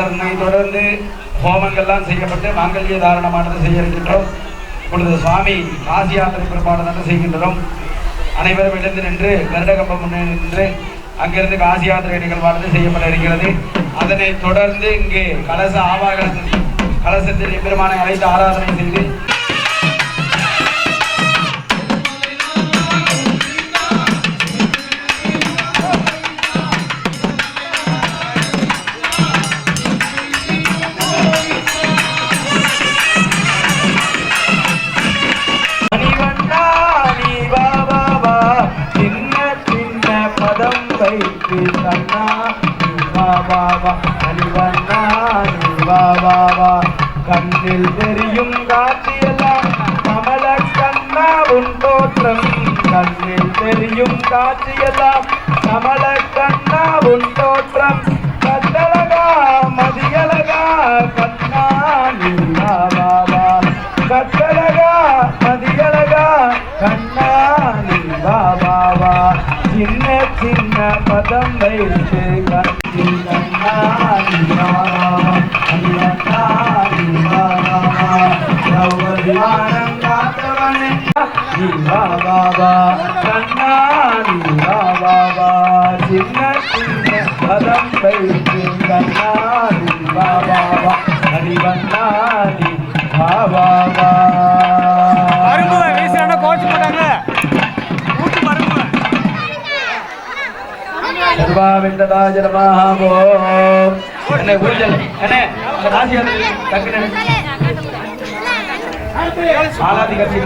அதனை தொடர்ந்து ஹோமங்கள்லாம் செய்யப்பட்டு மாங்கல்ய தாரணமானது செய்ய இருக்கின்றோம் இப்பொழுது சுவாமி காசி யாத்திரை புறப்பாடு செய்கின்றோம். அனைவரும் எழுந்து நின்று கருடகம்பம் முன்னே நின்று அங்கிருந்து காசி யாத்திரை நிகழ்வானது செய்யப்பட இருக்கிறது. அதனை தொடர்ந்து இங்கே கலச ஆவாகனத்தில் கலசத்தில் எம்பெருமானை அழைத்து ஆராதனை செய்து காட்சியெல்லாம் கமல கண்ணா உன் தோற்றம். கண்ணில் தெரியும் காட்சியெல்லாம் கமல கண்ணா உன் தோற்றம். கட்டழகா மதியழகா கண்ணா நீ கட்டழகா மதியழகா கண்ணா நீ சின்ன சின்ன பதம் வைத்து கண்ணா வா வா வா கண்ணா நீ வா வா வா சின்ன சின்ன பதம் வைத்து கண்ணா நீ வா வா வா ஹரிவண்ணா நீ வா வா வா அரும்புவை வீசுறானா கோச்சு போட்டாங்க நமஹ என்ன? என்ன ராசி ஆலாதி கட்சி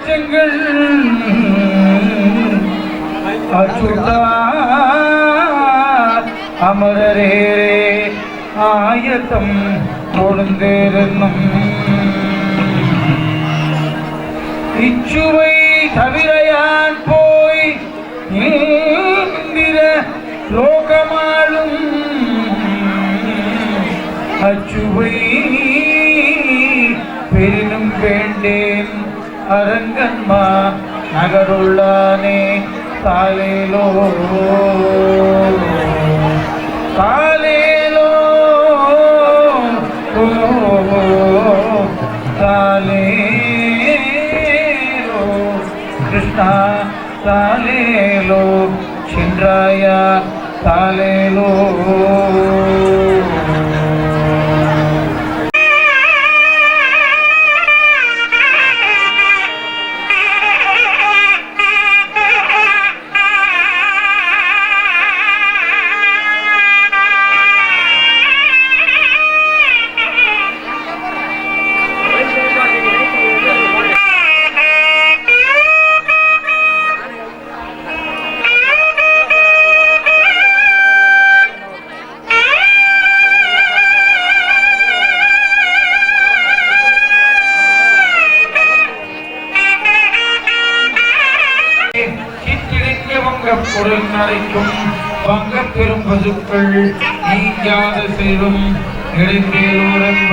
பவளவாய் கமலச்செங்கள் அச்சுதா அமரரே ஆயத்தம் கொழுந்தேருந்தும் இச்சுவை தவிர யான் போய் இந்திர லோகமாளும் அச்சுவை பெரினும் வேண்டேன். அரங்கன்மா நகருள்ளானே தாலேலோ தாலேலோ தாலேலோ கிருஷ்ணா தாலேலோ சின்ராய தாலேலோ நீங்காத செல்வம் நெடுங்கேலூரன்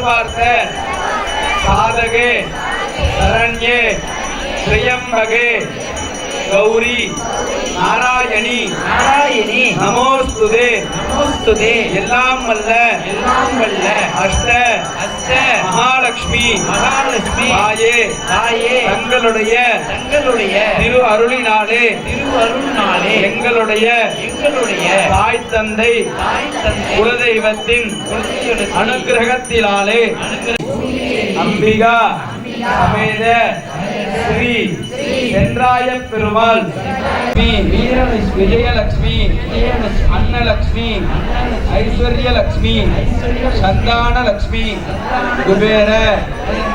சர்வார்த்த சாதகே சரண்யே திரியம்பகே கௌரி நாராயணி நாராயணி. நமோஸ்துதே. நமோஸ்துதே. எல்லாம் வல்ல. எல்லாம் வல்ல. அஷ்ட. அஸ்த மகாலட்சுமி. மகாலட்சுமி. தாயே. தாயே. தங்களுடைய. தங்களுடைய. திரு அருளினாலே. திருவருள்னாலே எங்களுடைய. எங்களுடைய. தாய் தந்தை. தாய் தந்தை. குலதெய்வத்தின் குலதெய்வத்தின் அனுகிரகத்தினாலே அம்பிகா. சமேத ஸ்ரீ சென்றாய பெருமாள் வீரலட்சுமி விஜயலட்சுமி அன்னலட்சுமி ஐஸ்வர்யலட்சுமி சந்தானலட்சுமி குபேர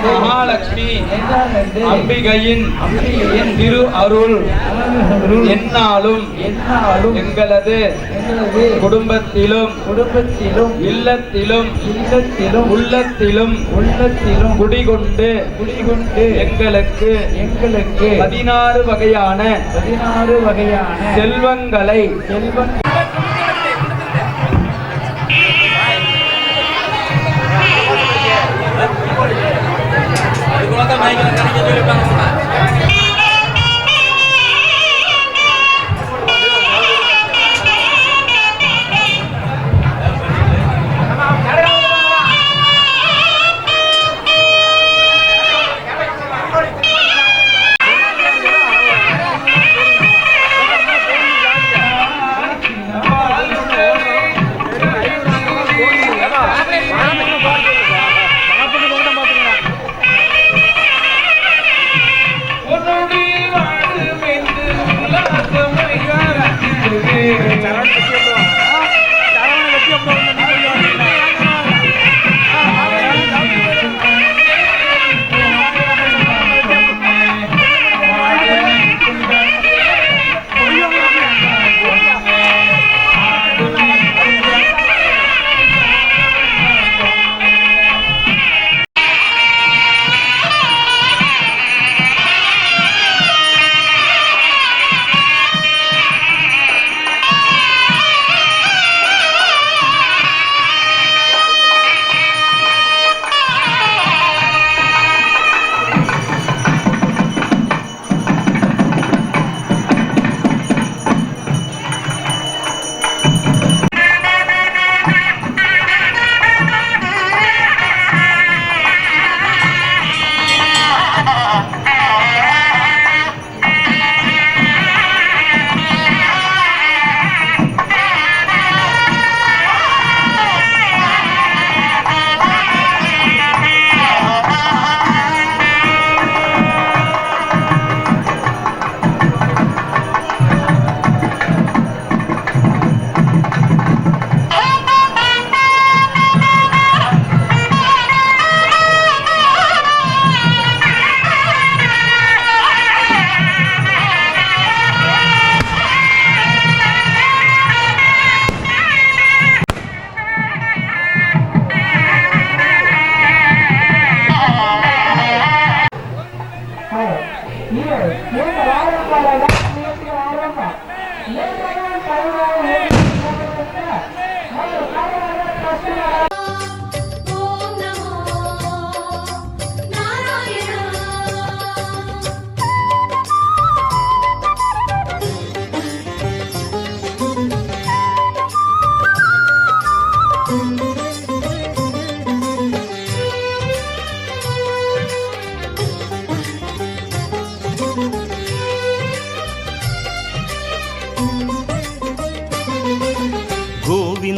மகாலட்சுமி அம்பிகையின் திரு அருள் என்னாலும் எங்களது குடும்பத்திலும் குடும்பத்திலும் இல்லத்திலும் இல்லத்திலும் உள்ளத்திலும் உள்ளத்திலும் குடிகொண்டு குடிகொண்டு எங்களுக்கு எங்களுக்கு பதினாறு வகையான பதினாறு வகையான செல்வங்களை செல்வம்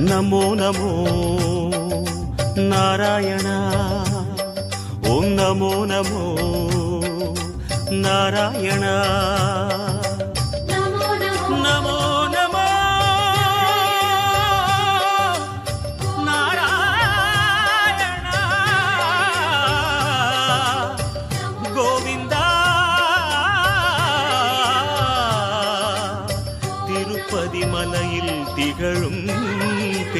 நமோ நமோ. நாராயணா. ஓம் நமோ நமோ. நாராயணா. நமோ நமோ. நமோ நமோ. நாராயணா. கோவிந்தா. திருப்பதி மலையில் திகழும்